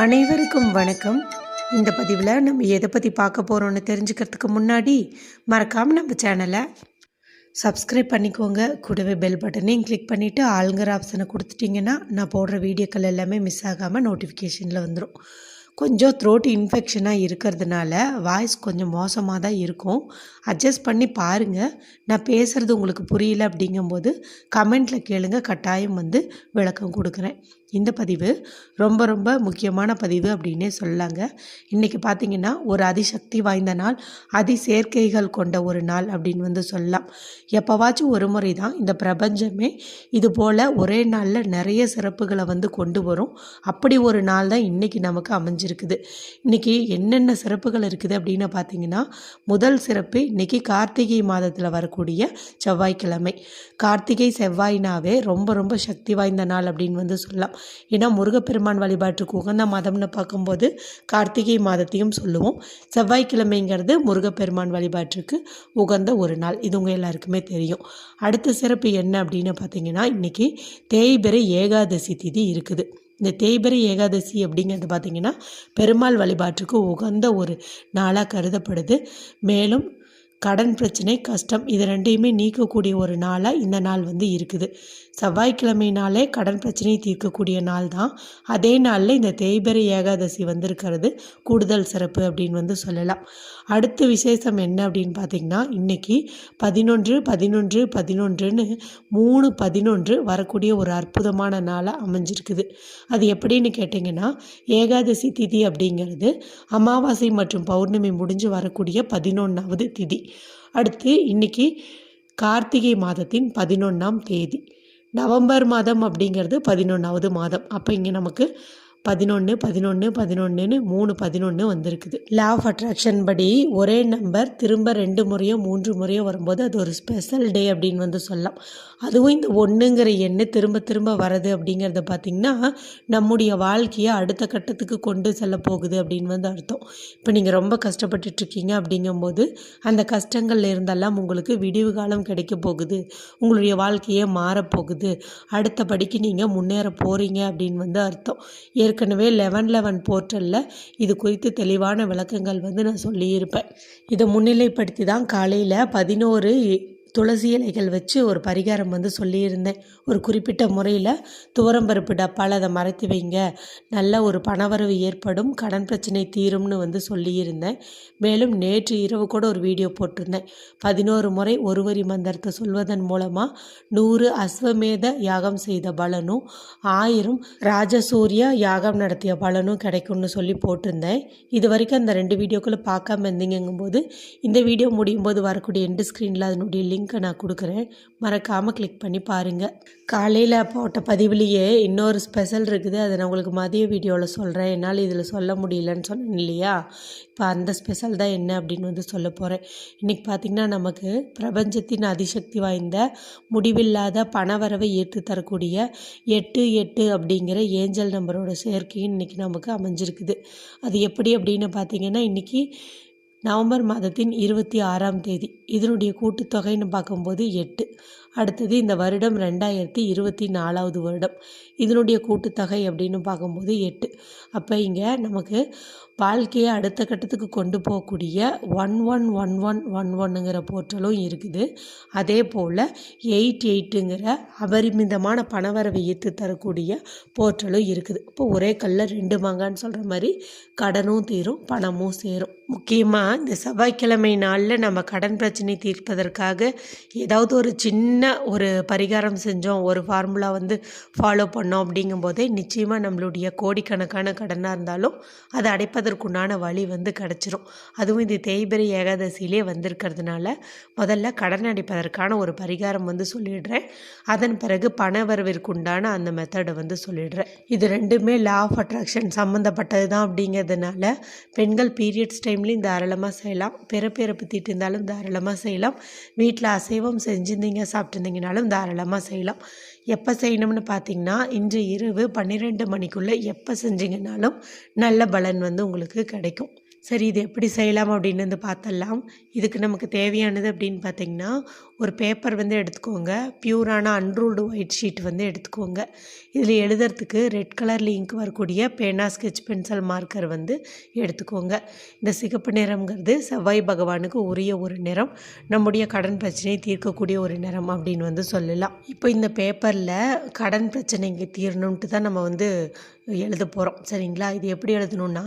அனைவருக்கும் வணக்கம். இந்த பதிவில் நம்ம எதை பற்றி பார்க்க போகிறோன்னு தெரிஞ்சுக்கிறதுக்கு முன்னாடி மறக்காமல் நம்ம சேனலை சப்ஸ்கிரைப் பண்ணிக்கோங்க. கூடவே பெல் பட்டனையும் கிளிக் பண்ணிவிட்டு ஆளுங்கிற ஆப்ஷனை கொடுத்துட்டிங்கன்னா நான் போடுற வீடியோக்கள் எல்லாமே மிஸ் ஆகாமல் நோட்டிஃபிகேஷனில் வந்துடும் கொஞ்சம் த்ரோட் இன்ஃபெக்ஷனாக இருக்கிறதுனால வாய்ஸ் கொஞ்சம் மோசமாக தான் இருக்கும். அட்ஜஸ்ட் பண்ணி பாருங்கள் நான் பேசுகிறது உங்களுக்கு புரியல அப்படிங்கும்போது கமெண்ட்டில் கேளுங்க. கட்டாயம் வந்து விளக்கம் கொடுக்குறேன். இந்த பதிவு ரொம்ப ரொம்ப முக்கியமான பதிவு அப்படின்னே சொல்லலாங்க. இன்றைக்கி பார்த்தீங்கன்னா ஒரு அதிசக்தி வாய்ந்த நாள் அதி சேர்க்கைகள் கொண்ட ஒரு நாள் அப்படின்னு வந்து சொல்லலாம். எப்போவாச்சும் ஒரு முறை தான் இந்த பிரபஞ்சமே இது போல் ஒரே நாளில் நிறைய சிறப்புகளை வந்து கொண்டு வரும். அப்படி ஒரு நாள் தான் இன்றைக்கி நமக்கு அமைஞ்சிருக்குது. இன்றைக்கி என்னென்ன சிறப்புகள் இருக்குது அப்படின்னு பார்த்தீங்கன்னா முதல் சிறப்பு இன்றைக்கி கார்த்திகை மாதத்தில் வரக்கூடிய செவ்வாய்க்கிழமை. கார்த்திகை செவ்வாய்னாவே ரொம்ப ரொம்ப சக்தி வாய்ந்த நாள் அப்படின்னு வந்து சொல்லலாம். ஏன்னா முருகப்பெருமான் வழிபாட்டுக்கு உகந்த மாதம்னு பார்க்கும்போது கார்த்திகை மாதத்தையும் சொல்லுவோம். செவ்வாய்க்கிழமைங்கிறது முருகப்பெருமான் வழிபாட்டுக்கு உகந்த ஒரு நாள். இது உங்கள் எல்லாருக்குமே தெரியும். அடுத்த சிறப்பு என்ன அப்படின்னு பார்த்தீங்கன்னா இன்றைக்கி தேய்பிறை ஏகாதசி திதி இருக்குது. இந்த தேய்பிரை ஏகாதசி அப்படிங்கிறது பார்த்திங்கன்னா பெருமாள் வழிபாட்டுக்கு உகந்த ஒரு நாளாக கருதப்படுது. மேலும் கடன் பிரச்சனை கஷ்டம் இது ரெண்டையுமே நீக்கக்கூடிய ஒரு நாளாக இந்த நாள் வந்து இருக்குது. செவ்வாய்க்கிழமைனாலே கடன் பிரச்சனையை தீர்க்கக்கூடிய நாள் தான். அதே நாளில் இந்த தேய்பிரை ஏகாதசி வந்திருக்கிறது. கூடுதல் சிறப்பு அப்படின்னு வந்து சொல்லலாம். அடுத்த விசேஷம் என்ன அப்படின்னு பார்த்திங்கன்னா இன்றைக்கி பதினொன்று பதினொன்று பதினொன்றுன்னு மூணு பதினொன்று வரக்கூடிய ஒரு அற்புதமான நாளாக அமைஞ்சிருக்குது. அது எப்படின்னு கேட்டிங்கன்னா ஏகாதசி திதி அப்படிங்கிறது அமாவாசை மற்றும் பௌர்ணமி முடிஞ்சு வரக்கூடிய பதினொன்றாவது திதி. அடுத்து இன்றைக்கி கார்த்திகை மாதத்தின் பதினொன்றாம் தேதி. நவம்பர் மாதம் அப்படிங்கிறது பதினொன்றாவது மாதம். அப்போ இங்கே நமக்கு பதினொன்று பதினொன்று பதினொன்றுன்னு மூணு பதினொன்று வந்திருக்குது. லா ஆஃப் அட்ராக்ஷன் படி ஒரே நம்பர் திரும்ப ரெண்டு முறையோ மூன்று முறையோ வரும்போது அது ஒரு ஸ்பெஷல் டே அப்படின்னு வந்து சொல்லலாம். அதுவும் இந்த ஒன்றுங்கிற எண்ணு திரும்ப திரும்ப வரது அப்படிங்கிறத பார்த்திங்கன்னா நம்முடைய வாழ்க்கையை அடுத்த கட்டத்துக்கு கொண்டு செல்ல போகுது அப்படின்னு வந்து அர்த்தம். இப்போ நீங்கள் ரொம்ப கஷ்டப்பட்டுட்ருக்கீங்க அப்படிங்கும்போது அந்த கஷ்டங்கள்ல இருந்தெல்லாம் உங்களுக்கு விடிவு காலம் கிடைக்க போகுது. உங்களுடைய வாழ்க்கையே மாறப்போகுது. அடுத்த படிக்கு நீங்கள் முன்னேற போகிறீங்க அப்படின்னு வந்து அர்த்தம். ஏற்கனவே லெவன் லெவன் போர்ட்டலில் இது குறித்து தெளிவான விளக்கங்கள் வந்து நான் சொல்லியிருப்பேன். இதை முன்னிலைப்படுத்தி தான் காலையில் பதினோரு துளசி இலைகள் வச்சு ஒரு பரிகாரம் வந்து சொல்லியிருந்தேன். ஒரு குறிப்பிட்ட முறையில் துவரம்பருப்பு டப்பால் அதை மறைத்து வைங்க. நல்ல ஒரு பணவரவு ஏற்படும் கடன் பிரச்சனை தீரும்னு வந்து சொல்லியிருந்தேன். மேலும் நேற்று இரவு கூட ஒரு வீடியோ போட்டிருந்தேன். பதினோரு முறை ஒரு வரி மந்திரத்தை சொல்வதன் மூலமாக நூறு அஸ்வமேத யாகம் செய்த பலனும் ஆயிரம் ராஜசூரிய யாகம் நடத்திய பலனும் கிடைக்கும்னு சொல்லி போட்டிருந்தேன். இது வரைக்கும் அந்த ரெண்டு வீடியோக்களை பார்க்காம இருந்தீங்கும்போது இந்த வீடியோ முடியும் போது வரக்கூடிய எண்டு ஸ்க்ரீனில் அதனுடைய லிங்க் லிங்க்கை நான் கொடுக்குறேன். மறக்காமல் கிளிக் பண்ணி பாருங்கள் காலையில் போட்ட பதிவுலேயே இன்னொரு ஸ்பெஷல் இருக்குது. அதை நான் உங்களுக்கு மதிய வீடியோவில் சொல்கிறேன் என்னால் இதில் சொல்ல முடியலன்னு சொன்னேன் இல்லையா? இப்போ அந்த ஸ்பெஷல் தான் என்ன அப்படின்னு வந்து சொல்ல போகிறேன் இன்றைக்கி பார்த்திங்கன்னா நமக்கு பிரபஞ்சத்தின் அதிசக்தி வாய்ந்த முடிவில்லாத பணவரவை ஈர்த்து தரக்கூடிய எட்டு எட்டு அப்படிங்கிற ஏஞ்சல் நம்பரோட சேர்க்கையும் இன்றைக்கி நமக்கு அமைஞ்சிருக்குது. அது எப்படி அப்படின்னு பார்த்திங்கன்னா இன்றைக்கி நவம்பர் மாதத்தின் இருபத்தி ஆறாம் தேதி. இதனுடைய கூட்டுத்தொகைன்னு பார்க்கும்போது எட்டு. அடுத்தது இந்த வருடம் ரெண்டாயிரத்தி இருபத்தி நாலாவது வருடம். இதனுடைய கூட்டுத்தொகை அப்படின்னு பார்க்கும்போது எட்டு. அப்போ இங்கே நமக்கு வாழ்க்கையை அடுத்த கட்டத்துக்கு கொண்டு போகக்கூடிய one one one one one ஒன்னுங்கிற போர்ட்டலும் இருக்குது. அதே போல் எயிட் எயிட்டுங்கிற அபரிமிதமான பணவரவை ஈர்த்து தரக்கூடிய போர்ட்டலும் இருக்குது. இப்போ ஒரே கல்லில் ரெண்டு மாங்கான்னு சொல்கிற மாதிரி கடனும் தீரும் பணமும் சேரும். முக்கியமாக இந்த செவ்வாய்க்கிழமை நாளில் நம்ம கடன் பிரச்சனை தீர்ப்பதற்காக ஏதாவது ஒரு சின்ன ஒரு பரிகாரம் செஞ்சோம் ஒரு ஃபார்முலா வந்து ஃபாலோ பண்ணோம் அப்படிங்கும்போதே நிச்சயமாக நம்மளுடைய கோடிக்கணக்கான கடனாக இருந்தாலும் அதை அடைப்பதற்குண்டான வழி வந்து கிடச்சிரும். அதுவும் இது தேய்பிரை ஏகாதசியிலே வந்திருக்கிறதுனால முதல்ல கடன் அடைப்பதற்கான ஒரு பரிகாரம் வந்து சொல்லிடுறேன். அதன் பிறகு பண வரவிற்குண்டான அந்த மெத்தடை வந்து சொல்லிடுறேன். இது ரெண்டுமே லா ஆஃப் அட்ராக்ஷன் சம்மந்தப்பட்டது தான் அப்படிங்கிறதுனால பெண்கள் பீரியட்ஸ் டைம்லேயும் தாராளமாக செய்யலாம். பிறப்பிறப்பு தீட்டிருந்தாலும் தாராளமாக செய்யலாம். வீட்டில் அசைவம் செஞ்சுருந்தீங்க சாப்பிட்ருந்தீங்கனாலும் தாராளமாக செய்யலாம். எப்போ செய்யணும்னு பார்த்தீங்கன்னா இன்று இரவு பன்னிரெண்டு மணிக்குள்ளே எப்போ செஞ்சீங்கன்னாலும் நல்ல பலன் வந்து உங்களுக்கு கிடைக்கும். சரி இது எப்படி செய்யலாம் அப்படின்னு வந்து பார்த்தலாம் இதுக்கு நமக்கு தேவையானது அப்படின்னு பார்த்திங்கன்னா ஒரு பேப்பர் வந்து எடுத்துக்கோங்க. பியூரான அன்ரூல்டு ஒயிட் ஷீட் வந்து எடுத்துக்கோங்க. இதில் எழுதுறதுக்கு ரெட் கலரில் இங்க் வரக்கூடிய பேனா ஸ்கெட்ச் பென்சில் மார்க்கர் வந்து எடுத்துக்கோங்க. இந்த சிகப்பு நிறம்ங்கிறது செவ்வாய் பகவானுக்கு உரிய ஒரு நிறம். நம்முடைய கடன் பிரச்சனையை தீர்க்கக்கூடிய ஒரு நிறம் அப்படின்னு வந்து சொல்லலாம். இப்போ இந்த பேப்பரில் கடன் பிரச்சனைக்கு தீரணுன்ட்டு தான் நம்ம வந்து எழுத போகிறோம் சரிங்களா? இது எப்படி எழுதணுன்னா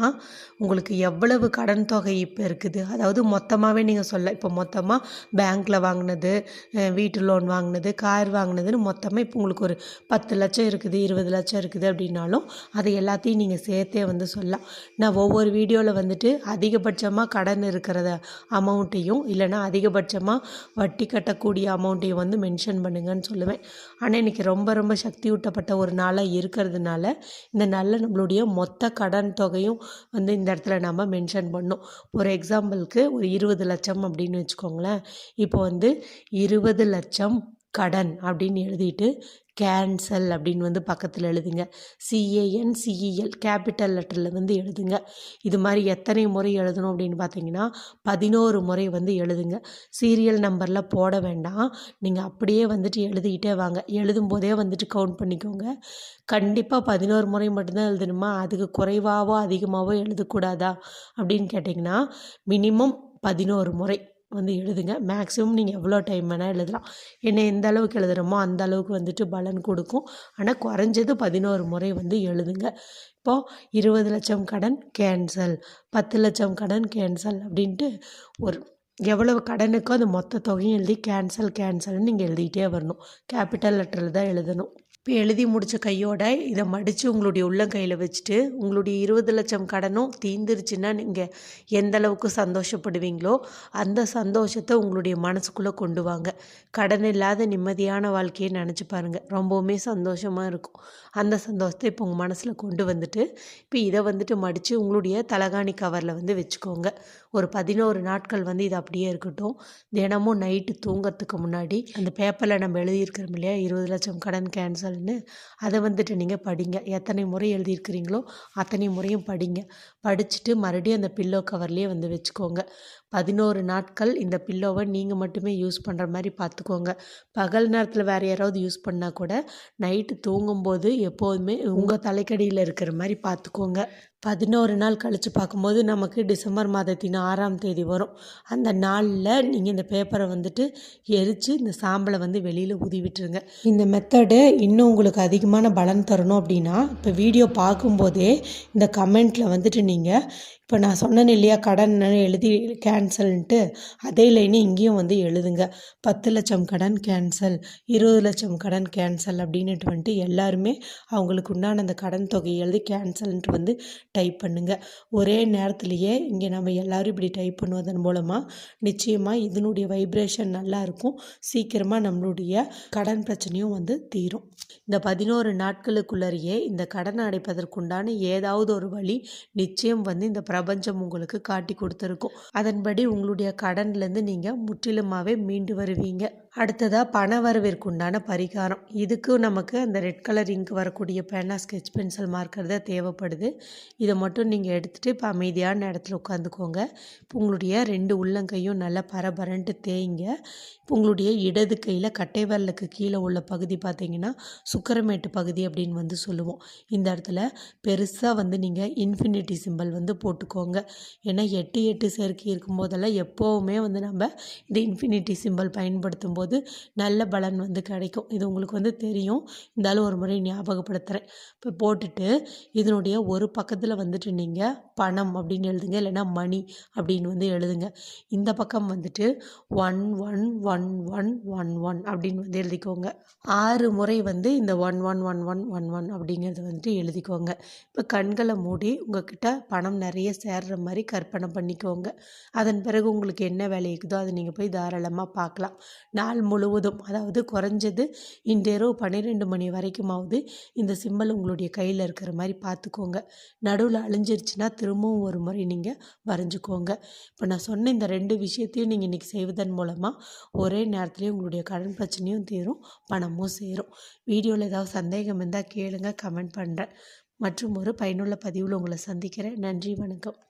உங்களுக்கு எவ்வளவு கடன் தொகை இப்போ இருக்குது? அதாவது மொத்தமாகவே நீங்கள் சொல்ல இப்போ மொத்தமாக பேங்க்கில் வாங்கினது வீட்டு லோன் வாங்கினது கார் வாங்கினதுன்னு மொத்தமாக இப்போ உங்களுக்கு ஒரு பத்து லட்சம் இருக்குது இருபது லட்சம் இருக்குது அப்படின்னாலும் அதை எல்லாத்தையும் நீங்கள் சேர்த்தே வந்து சொல்லலாம். நான் ஒவ்வொரு வீடியோவில் வந்துட்டு அதிகபட்சமாக கடன் இருக்கிறத அமௌண்ட்டையும் இல்லைன்னா அதிகபட்சமாக வட்டி கட்டக்கூடிய அமௌண்ட்டையும் வந்து மென்ஷன் பண்ணுங்கன்னு சொல்லுவேன். ஆனால் இன்றைக்கி ரொம்ப ரொம்ப சக்தி ஊட்டப்பட்ட ஒரு நாளாக இருக்கிறதுனால இந்த நல்ல நம்மளுடைய மொத்த கடன் தொகையும் வந்து இந்த இடத்துல நம்ம மென்ஷன் பண்ணோம் ஒரு எக்ஸாம்பிளுக்கு ஒரு இருபது லட்சம் அப்படின்னு வச்சுக்கோங்களேன். இப்போ வந்து இருபது லட்சம் கடன் அப்படின்னு எழுதிட்டு கேன்சல் அப்படின்னு வந்து பக்கத்தில் எழுதுங்க. சிஏஎன் சிஇஎல் கேபிட்டல் லெட்டரில் வந்து எழுதுங்க. இது மாதிரி எத்தனை முறை எழுதணும் அப்படின்னு பார்த்தீங்கன்னா பதினோரு முறை வந்து எழுதுங்க. சீரியல் நம்பரில் போட வேண்டாம். நீங்கள் அப்படியே வந்துட்டு எழுதிக்கிட்டே வாங்க. எழுதும் போதே வந்துட்டு கவுண்ட் பண்ணிக்கோங்க. கண்டிப்பாக பதினோரு முறை மட்டும்தான் எழுதணுமா? அதுக்கு குறைவாகவோ அதிகமாகவோ எழுதக்கூடாதா? அப்படின்னு கேட்டிங்கன்னா மினிமம் பதினோரு முறை. வந்து எழுதுங்க. மேக்ஸிமம் நீங்கள் எவ்வளோ டைம் வேணால் எழுதலாம். என்ன எந்த அளவுக்கு எழுதுகிறோமோ அந்த அளவுக்கு வந்துட்டு பலன் கொடுக்கும். ஆனால் குறைஞ்சது பதினோரு முறை வந்து எழுதுங்க. இப்போது இருபது லட்சம் கடன் கேன்சல் பத்து லட்சம் கடன் கேன்சல் அப்படின்ட்டு ஒரு எவ்வளவு கடனுக்கோ அந்த மொத்த தொகையும் எழுதி கேன்சல் கேன்சல்னு நீங்கள் எழுதிக்கிட்டே வரணும். கேபிட்டல் லெட்டரில் தான் எழுதணும். இப்போ எழுதி முடித்த கையோட இதை மடித்து உங்களுடைய உள்ளங்கையில் வச்சுட்டு உங்களுடைய இருபது லட்சம் கடனும் தீந்துருச்சுன்னா நீங்கள் எந்த அளவுக்கு சந்தோஷப்படுவீங்களோ அந்த சந்தோஷத்தை உங்களுடைய மனசுக்குள்ளே கொண்டு வாங்க. கடன் இல்லாத நிம்மதியான வாழ்க்கையை நினச்சி பாருங்கள் ரொம்பவுமே சந்தோஷமாக இருக்கும். அந்த சந்தோஷத்தை இப்போ உங்கள் மனசில் கொண்டு வந்துட்டு இப்போ இதை வந்துட்டு மடித்து உங்களுடைய தலகாணி கவரில் வந்து வச்சுக்கோங்க. ஒரு பதினோரு நாட்கள் வந்து இது அப்படியே இருக்கட்டும். தினமும் நைட்டு தூங்கிறதுக்கு முன்னாடி அந்த பேப்பரில் நம்ம எழுதியிருக்கிறோம் இல்லையா இருபது லட்சம் கடன் கேன்சல் கேன்சல்னு அதை வந்துட்டு நீங்கள் படிங்க. எத்தனை முறை எழுதியிருக்கிறீங்களோ அத்தனை முறையும் படிங்க. படிச்சுட்டு மறுபடியும் அந்த பில்லோ கவர்லேயே வந்து வச்சுக்கோங்க. பதினோரு நாட்கள் இந்த பில்லோவை நீங்கள் மட்டுமே யூஸ் பண்ணுற மாதிரி பார்த்துக்கோங்க பகல் நேரத்தில் வேறு யாராவது யூஸ் பண்ணால் கூட நைட்டு தூங்கும்போது எப்போதுமே உங்கள் தலைக்கடியில் இருக்கிற மாதிரி பார்த்துக்கோங்க பதினோரு நாள் கழித்து பார்க்கும்போது நமக்கு டிசம்பர் மாதத்தின் ஆறாம் தேதி வரும். அந்த நாளில் நீங்கள் இந்த பேப்பரை வந்துட்டு எரித்து இந்த சாம்பலை வந்து வெளியில் ஊதி விட்டுருங்க. இந்த மெத்தடு இன்னும் உங்களுக்கு அதிகமான பலன் தரணும் அப்படின்னா இப்போ வீடியோ பார்க்கும்போதே இந்த கமெண்ட்டில் வந்துட்டு நீங்கள் இப்போ நான் சொன்னேன் இல்லையா கடன் எழுதி கேன்சல்ன்ட்டு அதே லைனு இங்கேயும் வந்து எழுதுங்க. பத்து லட்சம் கடன் கேன்சல் இருபது லட்சம் கடன் கேன்சல் அப்படின்னுட்டு வந்துட்டு எல்லாருமே அவங்களுக்கு உண்டான அந்த கடன் தொகையை எழுதி கேன்சல்ன்ட்டு வந்து டைப் பண்ணுங்கள் ஒரே நேரத்துலையே இங்கே நம்ம எல்லோரும் இப்படி டைப் பண்ணுவதன் மூலமாக நிச்சயமாக இதனுடைய வைப்ரேஷன் நல்லாயிருக்கும் சீக்கிரமாக நம்மளுடைய கடன் பிரச்சனையும் வந்து தீரும். இந்த பதினோரு நாட்களுக்குள்ளேயே இந்த கடனை அடைப்பதற்குண்டான ஏதாவது ஒரு வழி நிச்சயம் வந்து இந்த பிரபஞ்சம் உங்களுக்கு காட்டி கொடுத்துருக்கும். அதன்படி உங்களுடைய கடன்லேருந்து நீங்கள் முற்றிலுமாகவே மீண்டு வருவீங்க. அடுத்ததாக பண வரவிற்குண்டான பரிகாரம். இதுக்கும் நமக்கு அந்த ரெட் கலர் இங்க் வரக்கூடிய பேனா ஸ்கெட்ச் பென்சில் மார்க்கர் தான் தேவைப்படுது. இதை மட்டும் நீங்கள் எடுத்துகிட்டு இப்போ அமைதியான இடத்துல உட்காந்துக்கோங்க. இப்போ உங்களுடைய ரெண்டு உள்ளங்கையும் நல்லா பரபரன்ட்டு தேய்ங்க. இப்போ உங்களுடைய இடது கையில் கட்டை வரலுக்கு கீழே உள்ள பகுதி பார்த்தீங்கன்னா சுக்கரமேட்டு பகுதி அப்படின்னு வந்து சொல்லுவோம். இந்த இடத்துல பெருசாக வந்து நீங்கள் இன்ஃபினிட்டி சிம்பல் வந்து போட்டுக்கோங்க. ஏன்னா எட்டு எட்டு சேர்க்கை இருக்கும்போதெல்லாம் எப்போவுமே வந்து நம்ம இந்த இன்ஃபினிட்டி சிம்பல் பயன்படுத்தும் போது நல்ல பலன் வந்து கிடைக்கும். இது உங்களுக்கு வந்து தெரியும். இருந்தாலும் ஒரு முறை ஞாபகப்படுத்துகிறேன் இப்போ போட்டுட்டு இதனுடைய ஒரு பக்கத்தில் வந்துட்டு நீங்கள் பணம் அப்படின்னு எழுதுங்க. இல்லைன்னா மணி அப்படின்னு வந்து எழுதுங்க. இந்த பக்கம் வந்துட்டு one one one one one one அப்படின்னு வந்து எழுதிக்கோங்க. ஆறு முறை வந்து இந்த one one one one one one அப்படிங்கிறது வந்துட்டு எழுதிக்கோங்க. இப்போ கண்களை மூடி உங்ககிட்ட பணம் நிறைய சேர்ற மாதிரி கற்பனை பண்ணிக்கோங்க. அதன் பிறகு உங்களுக்கு என்ன வேலை இருக்குதோ அதை நீங்கள் போய் தாராளமாக பார்க்கலாம். நாள் முழுவதும் அதாவது குறைஞ்சது இன்றிரவு பன்னிரெண்டு மணி வரைக்குமாவது இந்த சிம்பல் உங்களுடைய கையில் இருக்கிற மாதிரி பார்த்துக்கோங்க நடுவில் அழிஞ்சிருச்சுன்னா திரும்பவும் ஒரு முறை நீங்கள் வரைஞ்சிக்கோங்க. இப்போ நான் சொன்ன இந்த ரெண்டு விஷயத்தையும் நீங்கள் இன்றைக்கி செய்வதன் மூலமாக ஒரே நேரத்துலேயும் உங்களுடைய கடன் பிரச்சனையும் தீரும் பணமும் சேரும். வீடியோவில் ஏதாவது சந்தேகம் இருந்தால் கேளுங்க கமெண்ட் பண்ணுறேன் மற்றும் ஒரு பயனுள்ள பதிவில் உங்களை சந்திக்கிறேன். நன்றி வணக்கம்.